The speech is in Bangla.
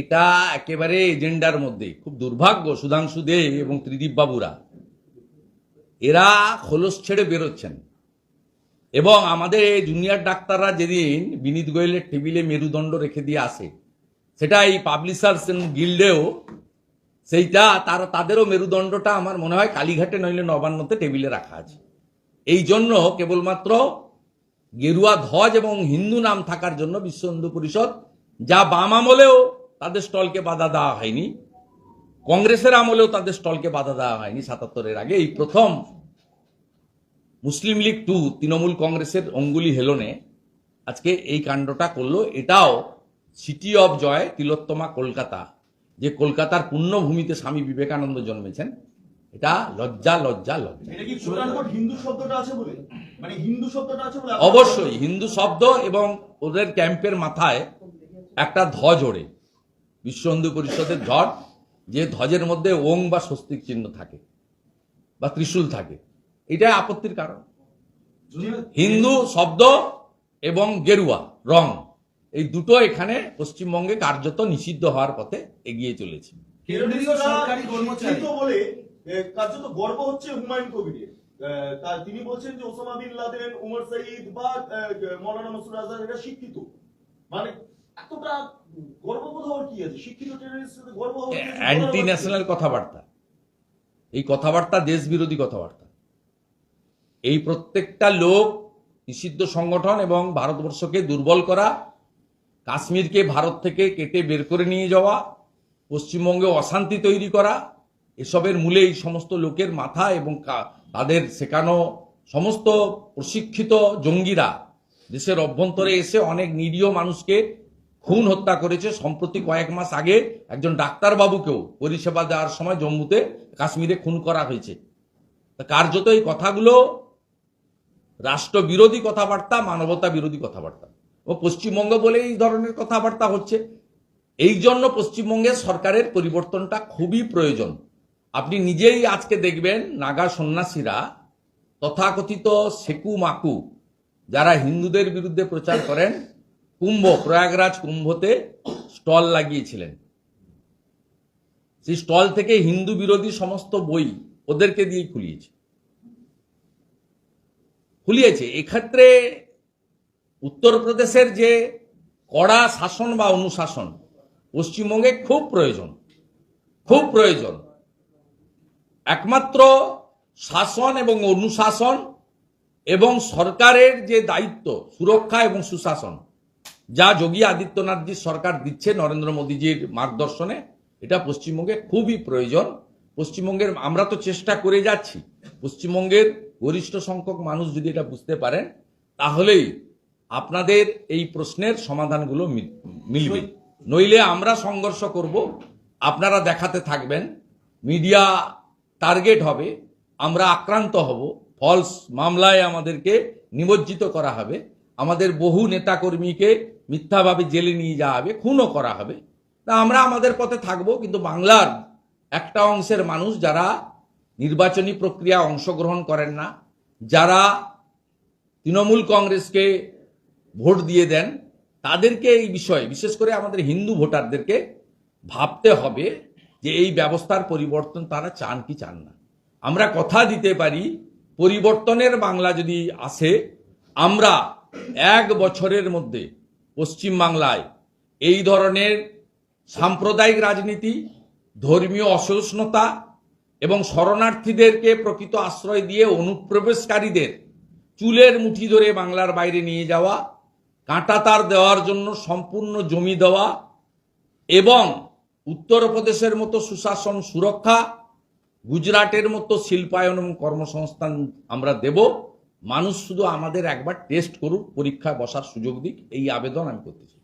এটা একেবারে এজেন্ডার মধ্যে। খুব দুর্ভাগ্য, সুধাংশু দে এবং ত্রিদীপ বাবুরা। এরা খোলস ছেড়ে বেরোচ্ছেন। এবং আমাদের এই জুনিয়র ডাক্তাররা যেদিন বিনীত গোয়েলের টেবিলে মেরুদণ্ড রেখে দিয়ে আসে, সেটা এই পাবলিশার্স গিল্ডেও, সেইটা তার, তাদেরও মেরুদণ্ডটা আমার মনে হয় কালীঘাটে নইলে নবান্নতে টেবিলে রাখা আছে। এই জন্য কেবলমাত্র গেরুয়া ধ্বজ এবং হিন্দু নাম থাকার জন্য বিশ্ব হিন্দু পরিষদ যা বাম আমলেও তাদের স্টলকে বাধা দেওয়া হয়নি কংগ্রেসের আমলেও তাদের স্টলকে বাধা দেওয়া হয়নি সাতাত্তরের আগে। এই প্রথম মুসলিম লীগ টু তৃণমূল কংগ্রেসের অঙ্গুলি হেলনে আজকে এই কাণ্ডটা করল। এটাও city of joy Tilottama Kolkata যে কলকাতার পুণ্যভূমিতে স্বামী বিবেকানন্দ জন্মেছেন এটা লজ্জা লজ্জা লজ্জা। এটা কি কোটানকোট হিন্দু শব্দটা আছে বলে? মানে হিন্দু শব্দটা আছে অবশ্যই হিন্দু শব্দ এবং ওদের ক্যাম্পের মাথায় একটা ধ্বজ ওড়ে। বিশ্ব হিন্দু পরিষদের ধ্বজ যে ধ্বজের মধ্যে ওং বা স্বস্তিক চিহ্ন থাকে বা ত্রিশূল থাকে। এটা আপত্তির কারণ। হিন্দু শব্দ এবং গেরুয়া রং এই দুটো এখানে পশ্চিমবঙ্গে কার্যত নিষিদ্ধ হওয়ার পথে এগিয়ে চলেছে। কার্যত গর্ব হচ্ছে হুমায়ুন কবিরের। তিনি বলছেন যে Osama bin Laden Umar Saeed বা মৌলানা মাসুদ আজহার এরা শিক্ষিত। মানে অ্যান্টি ন্যাশনাল কথাবার্তা। এই কথাবার্তা দেশ বিরোধী কথাবার্তা। এই প্রত্যেকটা লোক, নিষিদ্ধ সংগঠন এবং ভারতবর্ষকে দুর্বল করা, কাশ্মীরকে ভারত থেকে কেটে বের করে নিয়ে যাওয়া, পশ্চিমবঙ্গে অশান্তি তৈরি করা, এসবের মূলে এই সমস্ত লোকের মাথা এবং তাদের শেখানো সমস্ত প্রশিক্ষিত জঙ্গিরা দেশের অভ্যন্তরে এসে অনেক নিরীহ মানুষকে খুন হত্যা করেছে সম্প্রতি কয়েক মাস আগে একজন ডাক্তারবাবুকেও পরিষেবা দেওয়ার সময় জম্মুতে কাশ্মীরে খুন করা হয়েছে। কার্যত এই কথাগুলো রাষ্ট্রবিরোধী কথাবার্তা, মানবতা বিরোধী কথাবার্তা। ও পশ্চিমবঙ্গ বলে এই ধরনের কথাবার্তা হচ্ছে। এই জন্য পশ্চিমবঙ্গের সরকারের পরিবর্তনটা খুবই প্রয়োজন। আপনি নিজেই আজকে দেখবেন নাগা সন্ন্যাসীরা তথাকথিত সেকু মাকু, যারা হিন্দুদের বিরুদ্ধে প্রচার করেন কুম্ভ, প্রয়াগরাজ কুম্ভতে স্টল লাগিয়েছিলেন। সেই স্টল থেকে হিন্দু বিরোধী সমস্ত বই ওদেরকে দিয়েই খুলিয়েছে। খুলিয়েছে। এক্ষেত্রে উত্তরপ্রদেশের যে কড়া শাসন বা অনুশাসন, পশ্চিমবঙ্গে খুব প্রয়োজন। খুব প্রয়োজন। একমাত্র শাসন এবং অনুশাসন এবং সরকারের যে দায়িত্ব, সুরক্ষা এবং সুশাসন যা যোগী আদিত্যনাথজির সরকার দিচ্ছে নরেন্দ্র মোদীজির মার্গদর্শনে, এটা পশ্চিমবঙ্গে খুবই প্রয়োজন। পশ্চিমবঙ্গের, আমরা তো চেষ্টা করে যাচ্ছি। পশ্চিমবঙ্গের গরিষ্ঠ সংখ্যক মানুষ যদি এটা বুঝতে পারেন, তাহলেই আপনাদের এই প্রশ্নের সমাধানগুলো মিলবে। নইলে আমরা সংঘর্ষ করব, আপনারা দেখাতে থাকবেন, মিডিয়া টার্গেট হবে, আমরা আক্রান্ত হব, ফলস মামলায় আমাদেরকে নিমজ্জিত করা হবে। আমাদের বহু নেতাকর্মীকে মিথ্যাভাবে জেলে নিয়ে যাওয়া হবে, খুনও করা হবে। তা আমরা আমাদের পথে থাকব, কিন্তু বাংলার একটা অংশের মানুষ যারা নির্বাচনী প্রক্রিয়া অংশগ্রহণ করেন না, যারা তৃণমূল কংগ্রেসকে ভোট দিয়ে দেন, তাদেরকে এই বিষয়ে, বিশেষ করে আমাদের হিন্দু ভোটারদেরকে ভাবতে হবে যে এই ব্যবস্থার পরিবর্তন তারা চান কি চান না। আমরা কথা দিতে পারি, পরিবর্তনের বাংলা যদি আসে, আমরা এক বছরের মধ্যে পশ্চিম বাংলায় এই ধরনের সাম্প্রদায়িক রাজনীতি, ধর্মীয় অসহিষ্ণুতা এবং শরণার্থীদেরকে প্রকৃত আশ্রয় দিয়ে অনুপ্রবেশকারীদের চুলের মুঠি ধরে বাংলার বাইরে নিয়ে যাওয়া কাঁটাতার দেওয়ার জন্য সম্পূর্ণ জমি দেওয়া এবং উত্তরপ্রদেশের মতো সুশাসন সুরক্ষা, গুজরাটের মতো শিল্পায়ন এবং কর্মসংস্থান আমরা দেব। মানুষ শুধু আমাদের একবার টেস্ট করুক, পরীক্ষায় বসার সুযোগ দিক, এই আবেদন আমি করতে চাই।